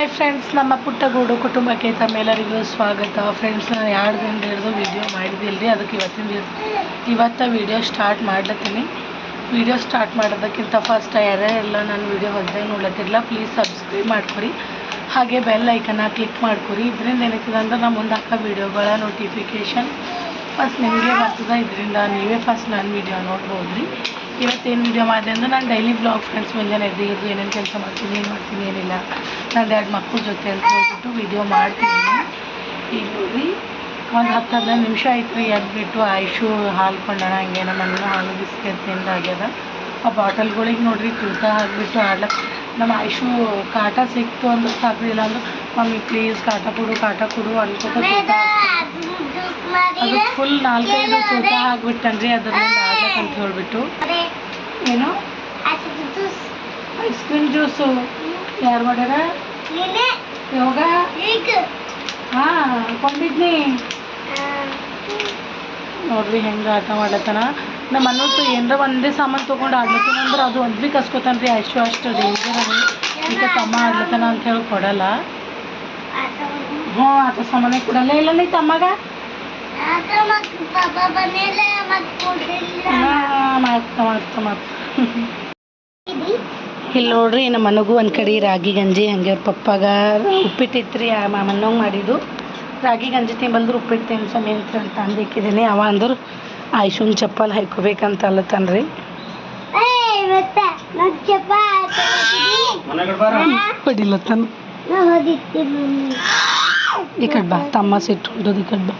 Hi friends ನಮ್ಮ ಪುಟ್ಟಗೂಡು ಕುಟುಂಬಕ್ಕೆ ತಮ್ಮೆಲ್ಲರಿಗೂ ಸ್ವಾಗತ. ಫ್ರೆಂಡ್ಸ್ ನಾನು ಎರಡು ದಿನದ ಹಿಡಿದು ವಿಡಿಯೋ ಮಾಡಿದ್ದಿಲ್ಲ ರೀ ಅದಕ್ಕೆ ಇವತ್ತಿನ ಇವತ್ತು ವಿಡಿಯೋ ಸ್ಟಾರ್ಟ್ ಮಾಡ್ಲತ್ತೀನಿ. ವಿಡಿಯೋ ಸ್ಟಾರ್ಟ್ ಮಾಡೋದಕ್ಕಿಂತ ಫಸ್ಟ್ ಯಾರ್ಯಾರೆಲ್ಲ ನಾನು ವೀಡಿಯೋ ಹೊಸದಾಗಿ ನೋಡ್ಲತ್ತಿರಲ್ಲ ಪ್ಲೀಸ್ ಸಬ್ಸ್ಕ್ರೈಬ್ ಮಾಡ್ಕೊರಿ. ಹಾಗೆ ಬೆಲ್ ಐಕನ್ನ ಕ್ಲಿಕ್ ಮಾಡ್ಕೊರಿ. ಇದರಿಂದ ಏನಾಗ್ತದೆ ಅಂದ್ರೆ ನಮ್ಮ ಮುಂದೆ ಹಾಕೋ ವಿಡಿಯೋಗಳ ನೋಟಿಫಿಕೇಷನ್ ಫಸ್ಟ್ ನಿಮಗೆ ಬರ್ತದೆ. ಇದರಿಂದ ನೀವೇ ಫಸ್ಟ್ ನನ್ನ ವಿಡಿಯೋ ನೋಡ್ಬೋದು ರೀ ಇವತ್ತೇನು ವಿಡಿಯೋ ಮಾಡಿದೆ ಅಂದ್ರೆ ನಾನು ಡೈಲಿ ಬ್ಲಾಗ್ ಫ್ರೆಂಡ್ಸ್ ಮುಂಜಾನೆ ಎದ್ದು ಎದ್ದು ಏನೇನು ಕೆಲಸ ಮಾಡ್ತೀನಿ ಏನು ಮಾಡ್ತೀನಿ ಏನಿಲ್ಲ. ನಾನು ಎರಡು ಮಕ್ಕಳ ಜೊತೆ ಅಂತ ಹೇಳ್ಬಿಟ್ಟು ವಿಡಿಯೋ ಮಾಡ್ತೀನಿ. ಈಗ ನೋಡ್ರಿ ಒಂದು ಹತ್ತು ಹದಿನೈದು ನಿಮಿಷ ಆಯ್ತು ರೀ ಎದ್ಬಿಟ್ಟು ಆಯುಷು ಹಾಲು ಕೊಂಡೋಣ ಹಂಗೆ ನಮ್ಮ ಅಣ್ಣ ಹಾಲು ಬಿಸ್ಕೆಟ್ ತಿಂದು ಆಗ್ಯದ. ಆ ಬಾಟಲ್ಗಳಿಗೆ ನೋಡ್ರಿ ತೂತ ಹಾಕ್ಬಿಟ್ಟು ಆಡ್ಲಕ್ಕೆ ನಮ್ಮ ಆಯುಷು ಕಾಟ ಸಿಕ್ತು ಅಂದ್ರೆ ಸಾಕು ಇಲ್ಲ ಅಂದ್ರೆ ಮಮ್ಮಿ ಪ್ಲೀಸ್ ಕಾಟ ಕೊಡು ಕಾಟ ಕೊಡು ಅನ್ಕೋತ ಅದು ಫುಲ್ ನಾಲ್ಕೈದು ತೂತ ಹಾಕ್ಬಿಟ್ಟನ್ರಿ ಅದರಿಂದ ಆಡ್ಲಕ್ಕೆ ಅಂತ ಹೇಳ್ಬಿಟ್ಟು. ಏನು? ಐಸ್ ಕ್ರೀಮ್ ಜ್ಯೂಸು ಯಾರು ಮಾಡ್ಯಾರ ಯಾವಾಗ ಹಾಂ ಕೊಂಡಿದ್ನಿ. ನೋಡ್ರಿ ಹೆಂಗೆ ಆಟ ಮಾಡತ್ತಾನ? ನಮ್ಮ ಅನ್ನೋದು ಏನರ ಒಂದೇ ಸಾಮಾನು ತೊಗೊಂಡು ಆಡ್ಲತ್ತಾನ ಅಂದ್ರೆ ಅದು ಒಂದು ಭೀ ಕಸ್ಕೊತಾನ ರೀ ಅಷ್ಟು ಅಷ್ಟು ಡೇಂಜರ್ ಅದ. ಈಗ ತಮ್ಮ ಆಡ್ಲತ್ತಾನ ಅಂತ ಹೇಳಿ ಕೊಡಲ್ಲ. ಹ್ಞೂ ಆಟ ಸಾಮಾನೇ ಕೊಡಲ್ಲ ಇಲ್ಲ ನೀ ತಮ್ಮಗ. ಇಲ್ಲಿ ನೋಡ್ರಿ ನಮ್ಮ ಮನಗೂ ಒಂದು ಕಡೆ ರಾಗಿ ಗಂಜಿ ಹಂಗೆ ಅವ್ರ ಪಪ್ಪಾಗ ಉಪ್ಪಿಟ್ಟು ರೀ ಆ ಮನ್ನಂಗೆ ಮಾಡಿದ್ದು. ರಾಗಿ ಗಂಜಿ ತಿಂಬಲ್ದ್ರು ಉಪ್ಪಿಟ್ಟು ತಿನ್ಸಮಿ ಅಂತ ಅಂದಿಕ್ಕಿದ್ದೀನಿ ಅವ ಅಂದ್ರು ಆಯುಷನ್ ಚಪ್ಪಲ್ ಹಾಕೋಬೇಕಂತ ಅಲ್ಲತ್ತಾನ ರೀ ಹೊಡಿಲತ್ತಾನ ಈ ಕಡೆ ಬಾ ತಮ್ಮ ಸಿಟ್ಟು ಹೊಂಟದ ಈ ಕಡೆ ಬಾ.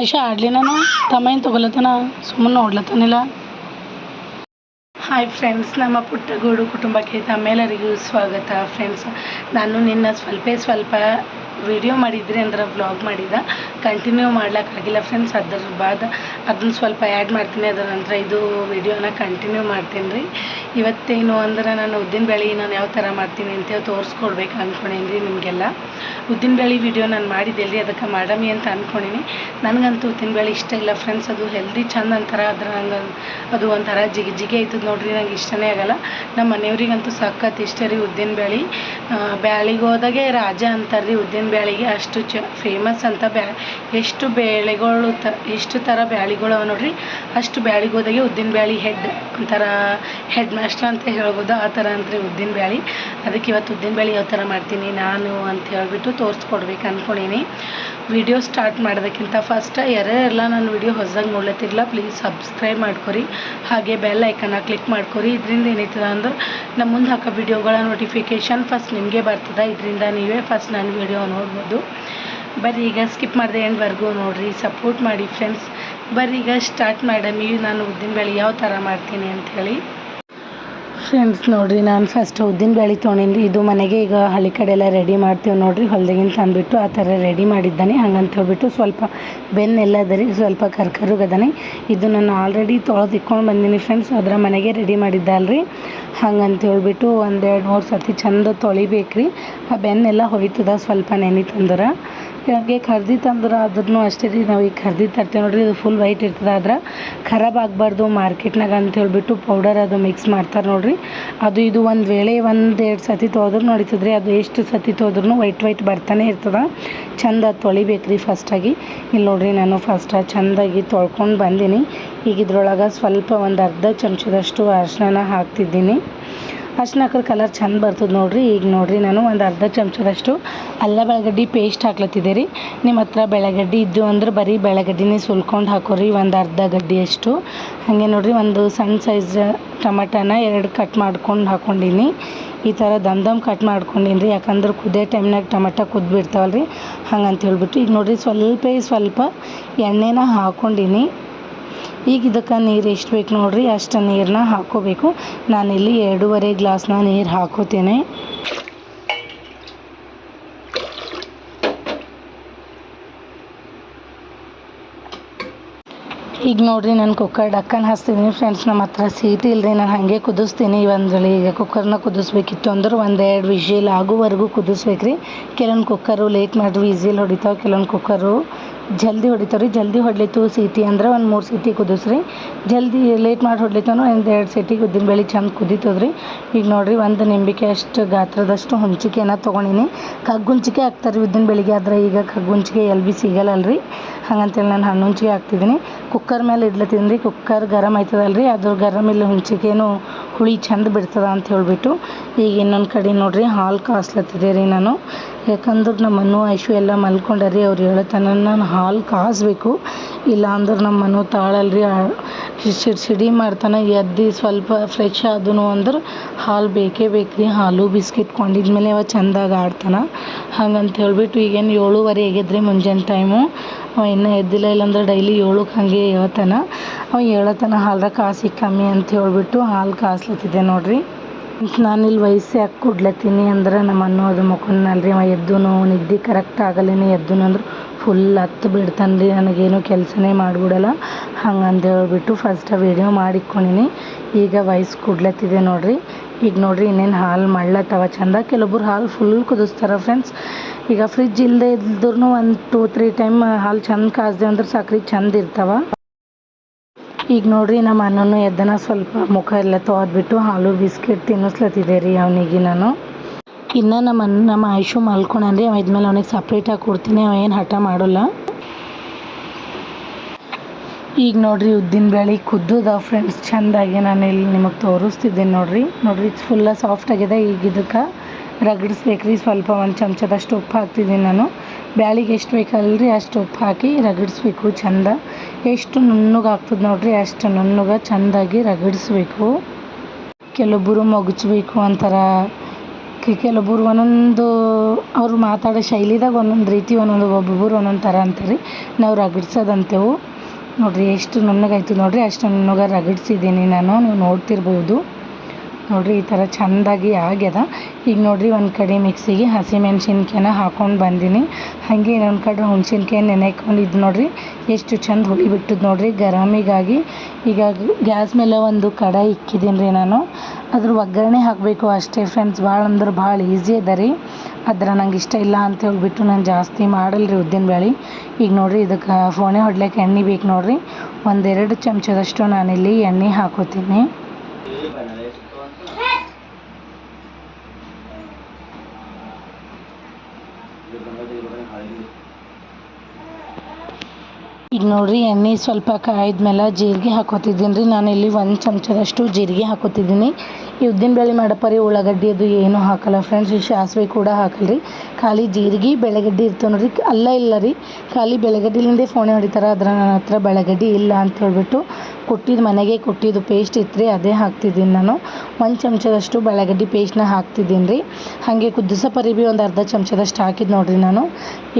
ಐಶಾ ಆಡ್ಲಿ ನಾನು? ತಮ್ಮ ಏನು ತೊಗೊಲತ್ತಾನ? ಸುಮ್ಮನೆ ನೋಡ್ಲತ್ತನಿಲ್ಲ. ಹಾಯ್ ಫ್ರೆಂಡ್ಸ್ ನಮ್ಮ ಪುಟ್ಟಗೂಡು ಕುಟುಂಬಕ್ಕೆ ತಮ್ಮೆಲ್ಲರಿಗೂ ಸ್ವಾಗತ. ಫ್ರೆಂಡ್ಸ್ ನಾನು ನಿನ್ನ ಸ್ವಲ್ಪೇ ಸ್ವಲ್ಪ ವಿಡಿಯೋ ಮಾಡಿದ್ರಿ ಅಂದ್ರೆ ವ್ಲಾಗ್ ಮಾಡಿದ. ಕಂಟಿನ್ಯೂ ಮಾಡ್ಲಿಕ್ಕಾಗಿಲ್ಲ ಫ್ರೆಂಡ್ಸ್ ಅದ್ರ ಬಾದ ಅದನ್ನ ಸ್ವಲ್ಪ ಆ್ಯಡ್ ಮಾಡ್ತೀನಿ, ಅದರ ನಂತರ ಇದು ವಿಡಿಯೋನ ಕಂಟಿನ್ಯೂ ಮಾಡ್ತೀನಿ ರೀ. ಇವತ್ತೇನು ಅಂದ್ರೆ ನಾನು ಉದ್ದಿನ ಬೇಳೆ ನಾನು ಯಾವ ಥರ ಮಾಡ್ತೀನಿ ಅಂತೇಳಿ ತೋರಿಸ್ಕೊಡ್ಬೇಕು ಅಂದ್ಕೊಂಡೇನಿ ರೀ ನಿಮಗೆಲ್ಲ. ಉದ್ದಿನ ಬೇಳೆ ವಿಡಿಯೋ ನಾನು ಮಾಡಿದ್ದೆ ರೀ ಅದಕ್ಕೆ ಮಾಡಮಿ ಅಂತ ಅಂದ್ಕೊಂಡೀನಿ ನನಗಂತೂ ಉದ್ದಿನ ಬೇಳೆ ಇಷ್ಟ ಇಲ್ಲ ಫ್ರೆಂಡ್ಸ್ ಅದು ಹೆಲ್ದಿ ಚಂದ ಅಂತಾರ ಅದ್ರ ನಂಗೆ ಅದು ಒಂಥರ ಜಿಗಿ ಜಿಗಿ ಆಯ್ತದ ನೋಡ್ರಿ, ನಂಗೆ ಇಷ್ಟನೇ ಆಗಲ್ಲ. ನಮ್ಮ ಮನೆಯವ್ರಿಗಂತೂ ಸಖತ್ ಇಷ್ಟ ರೀ ಉದ್ದಿನ ಬೇಳೆ. ಬ್ಯಾಳಿಗೆ ಹೋದಾಗೆ ರಾಜ ಅಂತಾರೆ ರೀ ಉದ್ದಿನ ಬ್ಯಾಳಿಗೆ ಅಷ್ಟು ಚ ಫೇಮಸ್ ಅಂತ ಬ್ಯಾ, ಎಷ್ಟು ಬೇಳೆಗಳು ತ, ಎಷ್ಟು ಥರ ಬ್ಯಾಳಿಗಳು ಅವ ನೋಡ್ರಿ. ಅಷ್ಟು ಬ್ಯಾಳಿಗೆ ಹೋದಾಗೆ ಉದ್ದಿನ ಬ್ಯಾಳಿ ಹೆಡ್ ಒಂಥರ ಹೆಡ್ ಮಾಸ್ಟರ್ ಅಂತ ಹೇಳ್ಬೋದು, ಆ ಥರ ಅಂತ್ರಿ ಉದ್ದಿನ ಬ್ಯಾಳಿ. ಅದಕ್ಕೆ ಇವತ್ತು ಉದ್ದಿನ ಬ್ಯಾಳಿ ಯಾವ ಥರ ಮಾಡ್ತೀನಿ ನಾನು ಅಂತ ಹೇಳಿಬಿಟ್ಟು ತೋರಿಸ್ಕೊಡ್ಬೇಕು ಅಂದ್ಕೊಂಡೀನಿ ವಿಡಿಯೋ ಸ್ಟಾರ್ಟ್ ಮಾಡೋದಕ್ಕಿಂತ ಫಸ್ಟ್ ಯಾರ್ಯಾರೆಲ್ಲ ನಾನು ವಿಡಿಯೋ ಹೊಸದಾಗಿ ನೋಡ್ಲತ್ತಿರಲ್ಲ ಪ್ಲೀಸ್ ಸಬ್ಸ್ಕ್ರೈಬ್ ಮಾಡ್ಕೊರಿ. ಹಾಗೆ ಬೆಲ್ ಐಕನ್ನ ಕ್ಲಿಕ್ ಮಾಡ್ಕೊರಿ. ಇದರಿಂದ ಏನೈತದ ಅಂದ್ರೆ ನಮ್ಮ ಮುಂದೆ ಹಾಕೋ ವಿಡಿಯೋಗಳ ನೋಟಿಫಿಕೇಶನ್ ಫಸ್ಟ್ ನಿಮಗೆ ಬರ್ತದೆ. ಇದರಿಂದ ನೀವೇ ಫಸ್ಟ್ ನನ್ನ ವಿಡಿಯೋ ನೋಡ್ಬೋದು. ಬರ್ರಿ ಈಗ ಸ್ಕಿಪ್ ಮಾಡಿದೆ ಎಂಡ್ವರೆಗೂ ನೋಡಿರಿ ಸಪೋರ್ಟ್ ಮಾಡಿ ಫ್ರೆಂಡ್ಸ್ ಬರ್ರಿ ಈಗ ಸ್ಟಾರ್ಟ್ ಮಾಡಮಿ ನಾನು ಉದ್ದಿನ ಬೇಳೆ ಯಾವ ಥರ ಮಾಡ್ತೀನಿ ಅಂಥೇಳಿ ಫ್ರೆಂಡ್ಸ್, ನೋಡಿರಿ, ನಾನು ಫಸ್ಟ್ ಉದ್ದಿನ ಬೇಳೆ ತೊಗೊಂಡಿನಿ ಇದು ಮನೆಗೆ ಈಗ ಹಳ್ಳಿ ಕಡೆ ಎಲ್ಲ ರೆಡಿ ಮಾಡ್ತೀವಿ ನೋಡಿರಿ. ಹೊಲ್ದಾಗಿನ ತಂದುಬಿಟ್ಟು ಆ ಥರ ರೆಡಿ ಮಾಡಿದ್ದಾನೆ. ಹಂಗಂತ ಹೇಳ್ಬಿಟ್ಟು ಸ್ವಲ್ಪ ಬೆನ್ನೆಲ್ಲ ಅದ ರೀ ಸ್ವಲ್ಪ ಕರ್ಕರುಗದಾನೆ. ಇದು ನಾನು ಆಲ್ರೆಡಿ ತೊಳೆದು ಇಕ್ಕೊಂಡು ಬಂದೀನಿ ಫ್ರೆಂಡ್ಸ್ ಅದರ ಮನೆಗೆ ರೆಡಿ ಮಾಡಿದ್ದಲ್ರಿ. ಹಂಗಂತ ಹೇಳ್ಬಿಟ್ಟು ಒಂದೆರಡು ಮೂರು ಸರ್ತಿ ಚಂದ ತೊಳಿಬೇಕು ರೀ ಆ ಬೆನ್ನೆಲ್ಲ ಹೋಯ್ತದ ಸ್ವಲ್ಪ ನೆನಿತಂದ್ರೆ ಹಾಗೆ ಖರ್ದಿ ತಂದ್ರೆ ಅದನ್ನು ಅಷ್ಟೇ ರೀ ನಾವು ಈಗ ಖರ್ದಿ ತರ್ತೇವೆ ನೋಡ್ರಿ, ಇದು ಫುಲ್ ವೈಟ್ ಇರ್ತದೆ. ಆದ್ರೆ ಖರಾಬ್ ಆಗಬಾರ್ದು ಮಾರ್ಕೆಟ್ನಾಗ ಅಂತ ಹೇಳ್ಬಿಟ್ಟು ಪೌಡರ್ ಅದು ಮಿಕ್ಸ್ ಮಾಡ್ತಾರೆ ನೋಡ್ರಿ. ಅದು ಇದು ಒಂದು ವೇಳೆ ಒಂದು ಎರಡು ಸತಿ ತೊಳೆದ್ರು ನಡೀತದೆ ರೀ ಅದು ಎಷ್ಟು ಸತಿ ತೊಳೆದ್ರೂ ವೈಟ್ ವೈಟ್ ಬರ್ತಾನೆ ಇರ್ತದೆ. ಚಂದ ತೊಳಿಬೇಕು ರೀ ಫಸ್ಟಾಗಿ ಇಲ್ಲಿ ನೋಡ್ರಿ ನಾನು ಫಸ್ಟ್ ಚಂದಾಗಿ ತೊಳ್ಕೊಂಡು ಬಂದೀನಿ. ಈಗ ಇದ್ರೊಳಗೆ ಸ್ವಲ್ಪ ಒಂದು ಅರ್ಧ ಚಮಚದಷ್ಟು ಅರಿಶಿನ ಹಾಕ್ತಿದ್ದೀನಿ. ಅರ್ಶಿನ ಹಾಕಿದ್ರೆ ಕಲರ್ ಚೆಂದ ಬರ್ತದೆ ನೋಡಿರಿ. ಈಗ ನೋಡಿರಿ ನಾನು ಒಂದು ಅರ್ಧ ಚಮಚದಷ್ಟು ಅಲ್ಲ ಬೆಳಗಡ್ಡಿ ಪೇಸ್ಟ್ ಹಾಕ್ಲತ್ತಿದ್ದೆ ರೀ. ನಿಮ್ಮ ಹತ್ರ ಬೆಳಗಡ್ಡಿ ಇದ್ದು ಅಂದ್ರೆ ಬರೀ ಬೆಳಗಡ್ಡಿನೇ ಸುಲ್ಕೊಂಡು ಹಾಕೋರಿ, ಒಂದು ಅರ್ಧ ಗಡ್ಡಿಯಷ್ಟು. ಹಾಗೆ ನೋಡಿರಿ ಒಂದು ಸಣ್ಣ ಸೈಜ್ ಟಮಟನ ಎರಡು ಕಟ್ ಮಾಡ್ಕೊಂಡು ಹಾಕ್ಕೊಂಡಿನಿ ಈ ಥರ ದಮ್ ದಮ್ ಕಟ್ ಮಾಡ್ಕೊಂಡೀನಿ ರೀ ಯಾಕಂದ್ರೆ ಕುದೇ ಟೈಮ್ನಾಗ ಟಮಟ ಕುದ್ಬಿಡ್ತಾವಲ್ಲ ರೀ ಹಂಗಂತ ಹೇಳ್ಬಿಟ್ಟು ಈಗ ನೋಡಿರಿ ಸ್ವಲ್ಪ ಸ್ವಲ್ಪ ಎಣ್ಣೆನ ಹಾಕ್ಕೊಂಡೀನಿ ಈಗ ಇದಕ್ಕೆ ನೀರು ಎಷ್ಟು ಬೇಕು ನೋಡ್ರಿ, ಅಷ್ಟು ನೀರನ್ನ ಹಾಕ್ಕೋಬೇಕು ನಾನಿಲ್ಲಿ ಎರಡೂವರೆ ಗ್ಲಾಸ್ನ ನೀರು ಹಾಕೋತೇನೆ. ಈಗ ನೋಡ್ರಿ ನಾನು ಕುಕ್ಕರ್ ಡಕ್ಕನ್ ಹಾಸ್ತೀನಿ ಫ್ರೆಂಡ್ಸ್ ನಮ್ಮ ಹತ್ರ ಸೀಟಿ ಇಲ್ಲರಿ ನಾನು ಹಾಗೆ ಕುದಿಸ್ತೀನಿ. ಒಂದು ಈಗ ಕುಕ್ಕರ್ನ ಕುದಿಸ್ಬೇಕಿತ್ತು ಅಂದ್ರೆ ಒಂದೆರಡು ವಿಷಿಲ್ ಆಗೋವರೆಗೂ ಕುದಿಸ್ಬೇಕು ರೀ ಕೆಲವೊಂದು ಕುಕ್ಕರು ಲೇಟ್ ಮಾಡಿ ವಿಝಿಲ್ ಹೊಡಿತಾವೆ, ಕೆಲವೊಂದು ಕುಕ್ಕರು ಜಲ್ದಿ ಹೊಡಿತಾವ್ರಿ ಜಲ್ದಿ ಹೊಡ್ಲಿತ್ತು ಸೀಟಿ ಅಂದ್ರೆ ಒಂದು ಮೂರು ಸೀಟಿ ಕುದಿಸ್ರಿ. ಜಲ್ದಿ ಲೇಟ್ ಮಾಡಿ ಹೊಡ್ಲಿತ್ತು ಅಂದ್ರೆ ಒಂದು ಎರಡು ಸೀಟಿ ಉದ್ದಿನ ಬೇಳೆ ಚಂದ ಕುದೀತದ್ರಿ ಈಗ ನೋಡಿರಿ ಒಂದು ನಿಂಬಿಕೆ ಅಷ್ಟು ಗಾತ್ರದಷ್ಟು ಹುಂಚಿಕೆನ ತೊಗೊಂಡಿನಿ. ಕಗ್ಗುಂಚಿಕೆ ಹಾಕ್ತಾರೆ ಉದ್ದಿನ ಬೇಳೆಗೆ ಆದ್ರೆ. ಈಗ ಕಗ್ಗುಂಚಿಕೆ ಎಲ್ಲಿ ಭೀ ಸಿಗಲ್ಲಲ್ರಿ ಹಾಗಂತೇಳಿ ನಾನು ಹಣ್ಣು ಹುಂಚಿ ಹಾಕ್ತಿದ್ದೀನಿ. ಕುಕ್ಕರ್ ಮೇಲೆ ಇಡ್ಲತ್ತೀನಿ ರೀ. ಕುಕ್ಕರ್ ಗರಮ್ ಆಯ್ತದಲ್ಲ ರೀ ಅದು ಗರಮ್ ಇಲ್ಲ ಹುಂಚಿಗೇನು ಹುಳಿ ಚಂದ ಬಿಡ್ತದ ಅಂತ ಹೇಳ್ಬಿಟ್ಟು ಈಗ ಇನ್ನೊಂದು ಕಡೆ ನೋಡಿರಿ ಹಾಲು ಕಾಸ್ಲತ್ತಿದ್ದೆ ರೀ ನಾನು. ಯಾಕಂದ್ರೆ ನಮ್ಮ ಮನು ಐಶು ಎಲ್ಲ ಮಲ್ಕೊಂಡಾರಿ ಅವ್ರು ಹೇಳತನ ನಾನು ಹಾಲು ಕಾಸಬೇಕು. ಇಲ್ಲ ಅಂದ್ರೆ ನಮ್ಮ ಮನು ತಾಳಲ್ರಿ. ಸಿಡಿ ಸಿಡಿ ಮಾಡ್ತಾನೆ, ಎದ್ದು ಸ್ವಲ್ಪ ಫ್ರೆಶ್ ಆದನು ಅಂದ್ರೆ ಹಾಲು ಬೇಕೇ ಬೇಕು ರೀ ಹಾಲು ಬಿಸ್ಕಿಟ್ ಕೊಂಡಿದ್ಮೇಲೆ ಅವ ಚಂದಾಗ ಆಡ್ತಾನೆ. ಹಂಗಂತ ಹೇಳಿಬಿಟ್ಟು ಈಗೇನು ಏಳುವರೆ ಆಗಿದ್ರಿ ಮುಂಜಾನೆ ಟೈಮು ಅವ ಇನ್ನೂ ಎದ್ದಿಲ್ಲ ಇಲ್ಲಾಂದ್ರೆ ಡೈಲಿ ಏಳಕ್ಕೆ ಹಾಗೆ ಹೇಳತ್ತಾನ ಅವ ಹೇಳತನ, ಹಾಲ್ದಾಗ ಕಾಸಿ ಕಮ್ಮಿ ಅಂತ ಹೇಳ್ಬಿಟ್ಟು ಹಾಲು ಕಾಸ್ಲತ್ತಿದ್ದೆ ನೋಡ್ರಿ. ನಾನಿಲ್ಲಿ ವಯಸ್ಸು ಯಾಕೆ ಕೊಡ್ಲತ್ತೀನಿ ಅಂದ್ರೆ ನಮ್ಮ ಅನ್ನು ಅದು ಮಕ್ಕೊಂಡಲ್ರಿ ಅವ ಎದ್ದುನು ನಿದ್ದೆ ಕರೆಕ್ಟ್ ಆಗಲ್ಲೇನೆ ಎದ್ದುನು ಅಂದ್ರೆ ಫುಲ್ ಹತ್ತು ಬಿಡ್ತಾನೆ ರೀ ನನಗೇನು ಕೆಲಸನೇ ಮಾಡಿಬಿಡಲ್ಲ. ಹಂಗಂತ ಹೇಳ್ಬಿಟ್ಟು ಫಸ್ಟ್ ವೀಡಿಯೋ ಮಾಡಿಕ್ಕೊಂಡಿನಿ ಈಗ ವಯಸ್ಸು ಕೊಡ್ಲತ್ತಿದೆ ನೋಡ್ರಿ. ಈಗ ನೋಡ್ರಿ ಇನ್ನೇನು ಹಾಲು ಮಾಡ್ಲತ್ತವ. ಚಂದ ಕೆಲವೊಬ್ರು ಹಾಲು ಫುಲ್ ಕುದಿಸ್ತಾರೆ ಫ್ರೆಂಡ್ಸ್ ಈಗ ಫ್ರಿಜ್ ಇಲ್ಲದೆ ಇದ್ರೂ ಒಂದು ಟೂ ತ್ರೀ ಟೈಮ್ ಹಾಲು ಚಂದ ಕಾಸ್ದೆ ಅಂದ್ರೆ ಸಕ್ರೆ ಚಂದ ಇರ್ತಾವ. ಈಗ ನೋಡ್ರಿ ನಮ್ಮ ಅಣ್ಣನು ಎದ್ದನ ಸ್ವಲ್ಪ ಮುಖ ಎಲ್ಲ ತೊಳೆದ್ಬಿಟ್ಟು ಹಾಲು ಬಿಸ್ಕೆಟ್ ತಿನ್ನಿಸ್ಲತ್ತಿದ್ದೆ ರೀ ಅವನಿಗೆ ನಾನು. ಇನ್ನು ನಮ್ಮ ಅಣ್ಣ, ನಮ್ಮ ಆಯುಷು ಮಲ್ಕೊಂಡ್ರಿ ಅವ ಇದ್ಮೇಲೆ ಅವನಿಗೆ ಸಪ್ರೇಟಾಗಿ ಕೊಡ್ತೀನಿ. ಅವ ಏನು ಹಠ ಮಾಡೋಲ್ಲ. ಈಗ ನೋಡ್ರಿ ಉದ್ದಿನ ಬೇಳೆ ಕುದ್ದದ ಫ್ರೆಂಡ್ಸ್ ಚಂದಾಗಿ ನಾನು ಇಲ್ಲಿ ನಿಮಗೆ ತೋರಿಸ್ತಿದ್ದೀನಿ ನೋಡ್ರಿ. ನೋಡ್ರಿ ಫುಲ್ಲ ಸಾಫ್ಟ್ ಆಗಿದೆ. ಈಗ ಇದಕ್ಕೆ ರಗಡಿಸ್ಬೇಕ್ರಿ. ಸ್ವಲ್ಪ ಒಂದು ಚಮಚದಷ್ಟು ಉಪ್ಪು ಹಾಕ್ತಿದ್ದೀನಿ ನಾನು. ಬ್ಯಾಳಿಗೆ ಎಷ್ಟು ಬೇಕಲ್ರಿ ಅಷ್ಟು ಉಪ್ಪು ಹಾಕಿ ರಗಡಿಸ್ಬೇಕು ಚಂದ. ಎಷ್ಟು ನುಣ್ಣಗೆ ಆಗ್ತದೆ ನೋಡ್ರಿ ಅಷ್ಟು ನುಣ್ಣಗೆ ಚಂದಾಗಿ ರಗಡಿಸ್ಬೇಕು. ಕೆಲವೊಬ್ಬರು ಮಗುಚಬೇಕು ಅಂತಾರ. ಕೆಲವೊಬ್ಬರು ಒಂದೊಂದು ಅವ್ರು ಮಾತಾಡೋ ಶೈಲಿದಾಗ ಒಂದೊಂದು ರೀತಿ ಒಂದೊಂದು ಒಬ್ಬೊಬ್ಬರು ಒಂದೊಂದು ಥರ ಅಂತಾರೆ. ನಾವು ರಗಡ್ಸೋದಂತೇವು. ನೋಡ್ರಿ ಎಷ್ಟು ನುಣ್ಣಗಾಯ್ತು ನೋಡ್ರಿ ಅಷ್ಟು ನುಣ್ಣಗೆ ರಗಡ್ಸಿದ್ದೀನಿ ನಾನು ನೀವು ನೋಡ್ತಿರ್ಬೋದು. ನೋಡ್ರಿ ಈ ಥರ ಚಂದಾಗಿ ಆಗ್ಯದ. ಈಗ ನೋಡ್ರಿ ಒಂದು ಕಡೆ ಮಿಕ್ಸಿಗೆ ಹಸಿಮೆಣ್ಸಿನ್ಕಾಯಿನ ಹಾಕೊಂಡು ಬಂದೀನಿ. ಹಾಗೆ ಇನ್ನೊಂದು ಕಡೆ ಹುಣ್ಸಿನ್ಕಾಯಿ ನೆನೆಕೊಂಡಿದ್ದು ನೋಡ್ರಿ. ಎಷ್ಟು ಚಂದ ಹುಳಿ ಬಿಟ್ಟದ್ದು ನೋಡ್ರಿ. ಗರಮಿಗಾಗಿ ಈಗ ಗ್ಯಾಸ್ ಮೇಲೆ ಒಂದು ಕಡಾಯಿ ಇಕ್ಕಿದ್ದೀನಿ ರೀ ನಾನು. ಅದ್ರ ಒಗ್ಗರಣೆ ಹಾಕಬೇಕು ಅಷ್ಟೇ ಫ್ರೆಂಡ್ಸ್ ಭಾಳ ಅಂದ್ರೆ ಭಾಳ ಈಸಿ ಅದ ರೀ. ಆದ್ರೆ ನಂಗೆ ಇಷ್ಟ ಇಲ್ಲ ಅಂತ ಹೇಳ್ಬಿಟ್ಟು ನಾನು ಜಾಸ್ತಿ ಮಾಡಲ್ಲ ರೀ ಉದ್ದಿನ ಬೇಳೆ ಈಗ ನೋಡ್ರಿ ಇದಕ್ಕೆ ಫೋನೆ ಹೊಡ್ಲಿಕ್ಕೆ ಎಣ್ಣೆ ಬೇಕು ನೋಡ್ರಿ. ಒಂದೆರಡು ಚಮಚದಷ್ಟು ನಾನಿಲ್ಲಿ ಎಣ್ಣೆ ಹಾಕೋತೀನಿ. ಈಗ ನೋಡ್ರಿ ಎಣ್ಣೆ ಸ್ವಲ್ಪ ಕಾಯ್ದ್ಮೇಲೆ ಜೀರಿಗೆ ಹಾಕೋತಿದ್ದೀನಿ ರೀ ನಾನು ಇಲ್ಲಿ ಒಂದು ಚಮಚದಷ್ಟು ಜೀರಿಗೆ ಹಾಕೋತಿದ್ದೀನಿ. ಉದ್ದಿನ ಬೇಳೆ ಮಾಡಪ್ಪರಿ ಉಳ್ಳಾಗಡ್ಡಿ ಅದು ಏನೂ ಹಾಕಲ್ಲ ಫ್ರೆಂಡ್ಸ್ ಈ ಸಾಸಿವೆ ಕೂಡ ಹಾಕಲ್ಲ ರೀ ಖಾಲಿ ಜೀರಿಗೆ, ಬೆಳಗಡ್ಡಿ ಇರ್ತವೆ ನೋಡ್ರಿ. ಅಲ್ಲ ಇಲ್ಲ ರೀ, ಖಾಲಿ ಬೆಳಗಡ್ಡಿಲಿಂದೇ ಫೋನೆ ಹೊಡಿತಾರೆ ಅದ್ರ ನನ್ನ ಹತ್ರ ಬೆಳಗಡ್ಡಿ ಇಲ್ಲ ಅಂತ ಹೇಳ್ಬಿಟ್ಟು ಕೊಟ್ಟಿದ್ದು ಮನೆಗೆ ಕೊಟ್ಟಿದ್ದು ಪೇಸ್ಟ್ ಇತ್ತು ರೀ ಅದೇ ಹಾಕ್ತಿದ್ದೀನಿ ನಾನು. ಒಂದು ಚಮಚದಷ್ಟು ಬೆಳಗಡ್ಡಿ ಪೇಸ್ಟ್ನ ಹಾಕ್ತಿದ್ದೀನಿ ರೀ. ಹಾಗೆ ಕುದಿಸೋ ಪರಿ ಭೀ ಒಂದು ಅರ್ಧ ಚಮಚದಷ್ಟು ಹಾಕಿದ್ದು ನೋಡಿರಿ ನಾನು.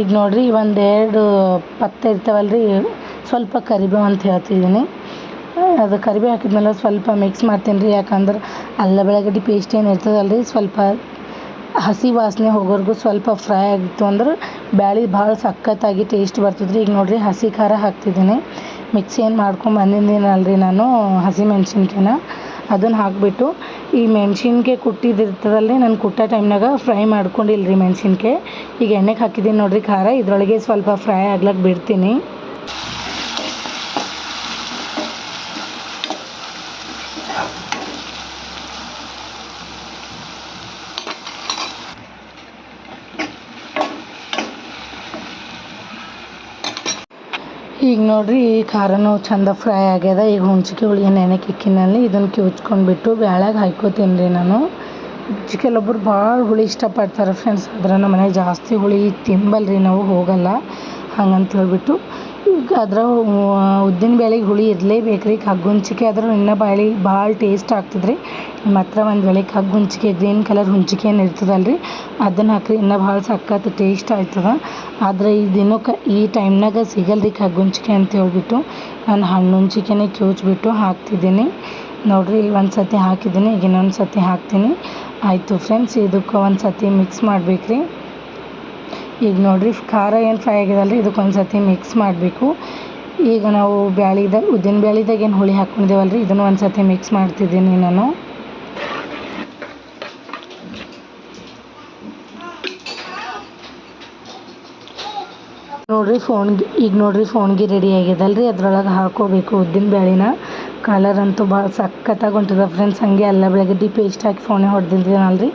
ಈಗ ನೋಡಿರಿ ಒಂದೆರಡು ಪತ್ತೆ ಇರ್ತಾವಲ್ಲ ರೀ ಸ್ವಲ್ಪ ಕರಿಬೇವು ಅಂತ ಹೇಳ್ತಿದ್ದೀನಿ. ಅದು ಕರಿಬೇವು ಹಾಕಿದ್ಮೇಲೆ ಸ್ವಲ್ಪ ಮಿಕ್ಸ್ ಮಾಡ್ತೀನಿ ರೀ, ಯಾಕಂದ್ರೆ ಅಲ್ಲ ಬೆಳಗಡ್ಡಿ ಪೇಸ್ಟ್ ಏನು ಇರ್ತದಲ್ಲ ರೀ ಸ್ವಲ್ಪ ಹಸಿ ವಾಸನೆ ಹೋಗೋವರೆಗೂ ಸ್ವಲ್ಪ ಫ್ರೈ ಆಗಿತ್ತು ಅಂದ್ರೆ ಬ್ಯಾಳೆ ಭಾಳ ಸಖತ್ತಾಗಿ ಟೇಸ್ಟ್ ಬರ್ತದೆ ಈಗ ನೋಡಿರಿ ಹಸಿ ಖಾರ ಹಾಕ್ತಿದ್ದೀನಿ. ಮಿಕ್ಸಿ ಏನು ಮಾಡ್ಕೊಂಡು ಬಂದಿದ್ದೀನಲ್ರಿ ನಾನು, ಹಸಿ ಮೆಣ್ಸಿನ್ಕಾಯಿನ. ಅದನ್ನು ಹಾಕಿಬಿಟ್ಟು ಈ ಮೆಣ್ಸಿನ್ಕಾಯಿ ಕುಟ್ಟಿದ್ದು ರೀ ನಾನು ಕುಟ್ಟೋ ಟೈಮ್ನಾಗ ಫ್ರೈ ಮಾಡ್ಕೊಂಡಿಲ್ಲ ರೀ ಮೆಣ್ಸಿನ್ಕಾಯಿ. ಈಗ ಎಣ್ಣೆಗೆ ಹಾಕಿದ್ದೀನಿ ನೋಡಿರಿ ಖಾರ, ಇದರೊಳಗೆ ಸ್ವಲ್ಪ ಫ್ರೈ ಆಗ್ಲಕ್ಕೆ ಬಿಡ್ತೀನಿ. ಈಗ ನೋಡ್ರಿ ಈ ಖಾರನೂ ಚಂದ ಫ್ರೈ ಆಗ್ಯದ. ಈಗ ಹುಣ್ಚಿಕೆ ಹುಳಿ ನೆನೆಕ್ಕೆ ಇಕ್ಕಿನಲ್ಲಿ ಇದನ್ನು ಕಿವುಚ್ಕೊಂಡ್ಬಿಟ್ಟು ಬ್ಯಾಳ್ಯಾಗ ಹಾಕೋತೀನಿ ರೀ ನಾನು. ಜ್- ಕೆಲವೊಬ್ರು ಭಾಳ ಹುಳಿ ಇಷ್ಟಪಡ್ತಾರೆ ಫ್ರೆಂಡ್ಸ್ ಆದ್ರೆ ನಮ್ಮ ಮನೆಗೆ ಜಾಸ್ತಿ ಹುಳಿ ತಿಂಬಲ್ರಿ ನಾವು, ಹೋಗಲ್ಲ. ಹಂಗಂತ ಹೇಳ್ಬಿಟ್ಟು ಈಗ ಅದ್ರ ಉದ್ದಿನ ಬೇಳೆಗೆ ಹುಳಿ ಇರಲೇಬೇಕು ರೀ ಕಗ್ಗುಂಚಿಕೆ ಆದ್ರೆ ಇನ್ನೂ ಬಾಳಿ ಭಾಳ ಟೇಸ್ಟ್ ಆಗ್ತದೆ ರೀ ನಿಮ್ಮ ಹತ್ರ ಒಂದು ವೇಳೆ ಕಗ್ಗುಂಚಿಕೆ ಗ್ರೀನ್ ಕಲರ್ ಹುಂಚಿಕೆ ಏನು ಇರ್ತದಲ್ಲ ರೀ ಅದನ್ನು ಹಾಕ್ರಿ. ಇನ್ನೂ ಭಾಳ ಸಖತ್ ಟೇಸ್ಟ್ ಆಯ್ತದ. ಆದರೆ ಈ ಕ ಈ ಟೈಮ್ನಾಗ ಸಿಗಲ್ಲ ರೀ ಕಗ್ಗುಂಚಿಕೆ ಅಂತ ಹೇಳ್ಬಿಟ್ಟು. ನಾನು ಹಣ್ಣುಂಚಿಕೆನೇ ಕಿವುಚ್ಬಿಟ್ಟು ಹಾಕ್ತಿದ್ದೀನಿ. ನೋಡಿರಿ ಒಂದು ಸತಿ ಹಾಕಿದ್ದೀನಿ, ಈಗ ಇನ್ನೊಂದು ಸತಿ ಹಾಕ್ತೀನಿ. ಆಯಿತು ಫ್ರೆಂಡ್ಸ್ ಇದಕ್ಕೆ ಒಂದು ಸತಿ ಮಿಕ್ಸ್ ಮಾಡ್ಬೇಕು ರೀ ಈಗ ನೋಡ್ರಿ, ಖಾರ ಏನು ಫ್ರೈ ಆಗ್ಯದಲ್ಲ ರೀ ಇದಕ್ಕೆ ಒಂದು ಸತಿ ಮಿಕ್ಸ್ ಮಾಡಬೇಕು. ಈಗ ನಾವು ಬ್ಯಾಳಿದಾಗ ಉದ್ದಿನ ಬ್ಯಾಳಿದಾಗ ಏನು ಹುಳಿ ಹಾಕ್ಕೊಂಡಿದ್ದೇವಲ್ಲ ರೀ ಇದನ್ನು ಒಂದು ಸರ್ತಿ ಮಿಕ್ಸ್ ಮಾಡ್ತಿದ್ದೀನಿ ನಾನು. ನೋಡ್ರಿ ಫೋನ್ಗೆ ಈಗ ನೋಡ್ರಿ ಫೋನ್ಗೆ ರೆಡಿ ಆಗಿದಲ್ರಿ? ಅದ್ರೊಳಗೆ ಹಾಕೋಬೇಕು ಉದ್ದಿನ ಬ್ಯಾಳಿನ. ಕಲರ್ ಅಂತೂ ಭಾಳ ಸಖತ್ತಾಗಿ ಹೊಂಟದ ಫ್ರೆಂಡ್ಸ್ ಹಾಗೆ ಅಲ್ಲ ಬೆಳಗ್ಗೆ ಪೇಸ್ಟ್ ಹಾಕಿ ಫೋನೇ ಹೊಡೆದಿದ್ದೀನಲ್ರಿ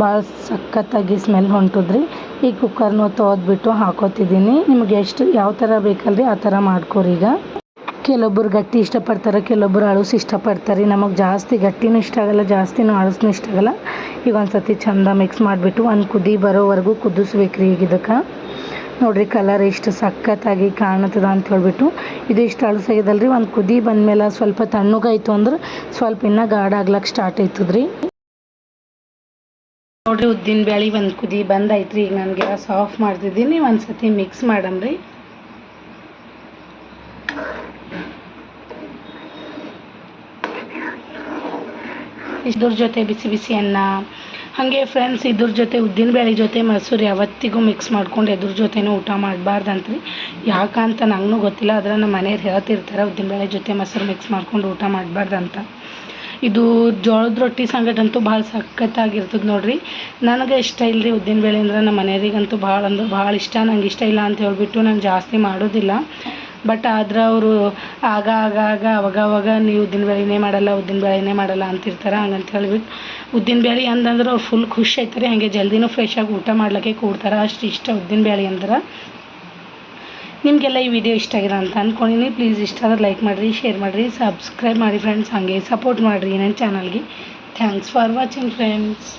ಭಾಳ ಸಖತ್ತಾಗಿ ಸ್ಮೆಲ್ ಹೊಂಟದ್ರಿ. ಈ ಕುಕ್ಕರ್ನ ತೋದ್ಬಿಟ್ಟು ಹಾಕೋತಿದ್ದೀನಿ. ನಿಮ್ಗೆ ಎಷ್ಟು, ಯಾವ ಥರ ಬೇಕಲ್ರಿ ಆ ಥರ ಮಾಡ್ಕೊರಿ ಈಗ. ಕೆಲವೊಬ್ರು ಗಟ್ಟಿ ಇಷ್ಟಪಡ್ತಾರೆ, ಕೆಲವೊಬ್ರು ಅಳಸು ಇಷ್ಟಪಡ್ತಾರೆ. ನಮಗೆ ಜಾಸ್ತಿ ಗಟ್ಟಿನೂ ಇಷ್ಟ ಆಗಲ್ಲ, ಜಾಸ್ತಿನೂ ಅಳಸ್ನೂ ಇಷ್ಟ ಆಗಲ್ಲ. ಈಗ ಒಂದು ಚಂದ ಮಿಕ್ಸ್ ಮಾಡಿಬಿಟ್ಟು ಒಂದು ಕುದಿ ಬರೋವರೆಗೂ ಕುದಿಸ್ಬೇಕು ರೀ ಈಗ ಇದಕ್ಕೆ. ನೋಡಿರಿ ಕಲರ್ ಎಷ್ಟು ಸಖತ್ತಾಗಿ ಕಾಣುತ್ತದೆ ಅಂತ ಹೇಳ್ಬಿಟ್ಟು. ಇದು ಇಷ್ಟು ಅಳಸಾಗ್ಯದಲ್ರಿ ಒಂದು ಕುದಿ ಬಂದಮೇಲೆ ಸ್ವಲ್ಪ ತಣ್ಣಗಾಯಿತು ಅಂದ್ರೆ ಸ್ವಲ್ಪ ಇನ್ನೂ ಗಾಢ ಆಗ್ಲಕ್ಕೆ ಸ್ಟಾರ್ಟ್ ಆಯ್ತದ್ರಿ. ನೋಡಿರಿ, ಉದ್ದಿನ ಬ್ಯಾಳಿ ಒಂದು ಕುದಿ ಬಂದೈತ್ರಿ. ಈಗ ನಾನು ಗ್ಯಾಸ್ ಆಫ್ ಮಾಡ್ತಿದ್ದೀನಿ. ಒಂದು ಸತಿ ಮಿಕ್ಸ್ ಮಾಡಮ್ರಿ. ಇದ್ರ ಜೊತೆ ಬಿಸಿ ಬಿಸಿ ಅನ್ನ. ಹಾಗೆ ಫ್ರೆಂಡ್ಸ್ ಇದ್ರ ಜೊತೆ ಉದ್ದಿನ ಬೇಳೆ ಜೊತೆ ಮೊಸರು ಯಾವತ್ತಿಗೂ ಮಿಕ್ಸ್ ಮಾಡ್ಕೊಂಡು ಎದ್ರ ಜೊತೆನೂ ಊಟ ಮಾಡಬಾರ್ದಂತ್ರಿ. ಯಾಕಂತ ನಂಗೂ ಗೊತ್ತಿಲ್ಲ. ಆದರೆ ನಮ್ಮ ಮನೆಯವ್ರು ಹೇಳ್ತಿರ್ತಾರೆ, ಉದ್ದಿನ ಬೇಳೆ ಜೊತೆ ಮೊಸರು ಮಿಕ್ಸ್ ಮಾಡ್ಕೊಂಡು ಊಟ ಮಾಡಬಾರ್ದಂತ. ಇದು ಜೋಳದ ರೊಟ್ಟಿ ಸಂಗಟಂತೂ ಭಾಳ ಸಖತ್ತಾಗಿರ್ತದೆ ನೋಡ್ರಿ. ನನಗೆ ಇಷ್ಟ ಇಲ್ಲ ರೀ ಉದ್ದಿನ ಬೇಳೆ ಅಂದ್ರೆ ನಮ್ಮ ಮನೆಯವರಿಗಂತೂ ಭಾಳ ಅಂದ್ರೆ ಭಾಳ ಇಷ್ಟ. ನಂಗೆ ಇಷ್ಟ ಇಲ್ಲ ಅಂತ ಹೇಳ್ಬಿಟ್ಟು ನಾನು ಜಾಸ್ತಿ ಮಾಡೋದಿಲ್ಲ. ಬಟ್ ಆದ್ರೆ ಅವರು ಆಗ ಆಗ ಆಗ, ಅವಾಗ ಅವಾಗ ನೀವು ಉದ್ದಿನ ಬೇಳೆನೇ ಮಾಡಲ್ಲ, ಉದ್ದಿನ ಬೇಳೆನೇ ಮಾಡಲ್ಲ ಅಂತಿರ್ತಾರೆ ಹಂಗಂತ ಹೇಳ್ಬಿಟ್ಟು ಉದ್ದಿನ ಬೇಳೆ ಅಂದಂದ್ರೆ ಅವ್ರು ಫುಲ್ ಖುಷಿ ಆಯ್ತಾರೆ. ಹಾಗೆ ಜಲ್ದಿನೂ ಆಗಿ ಊಟ ಮಾಡ್ಲಿಕ್ಕೆ ಕೂಡ್ತಾರೆ. ಅಷ್ಟು ಇಷ್ಟ ಉದ್ದಿನ ಬೇಳೆ ಅಂದ್ರೆ. ನಿಮಗೆಲ್ಲ ಈ ವಿಡಿಯೋ ಇಷ್ಟ ಆಗಿದೆ ಅಂತ ಅಂದ್ಕೊಂಡಿನಿ ಪ್ಲೀಸ್ ಇಷ್ಟ ಆದ್ರೆ ಲೈಕ್ ಮಾಡಿರಿ ಶೇರ್ ಮಾಡಿರಿ ಸಬ್ಸ್ಕ್ರೈಬ್ ಮಾಡಿ ಫ್ರೆಂಡ್ಸ್ ಹಾಗೆ ಸಪೋರ್ಟ್ ಮಾಡಿರಿ ನನ್ನ ಚಾನಲ್ಗೆ ಥ್ಯಾಂಕ್ಸ್ ಫಾರ್ ವಾಚಿಂಗ್ ಫ್ರೆಂಡ್ಸ್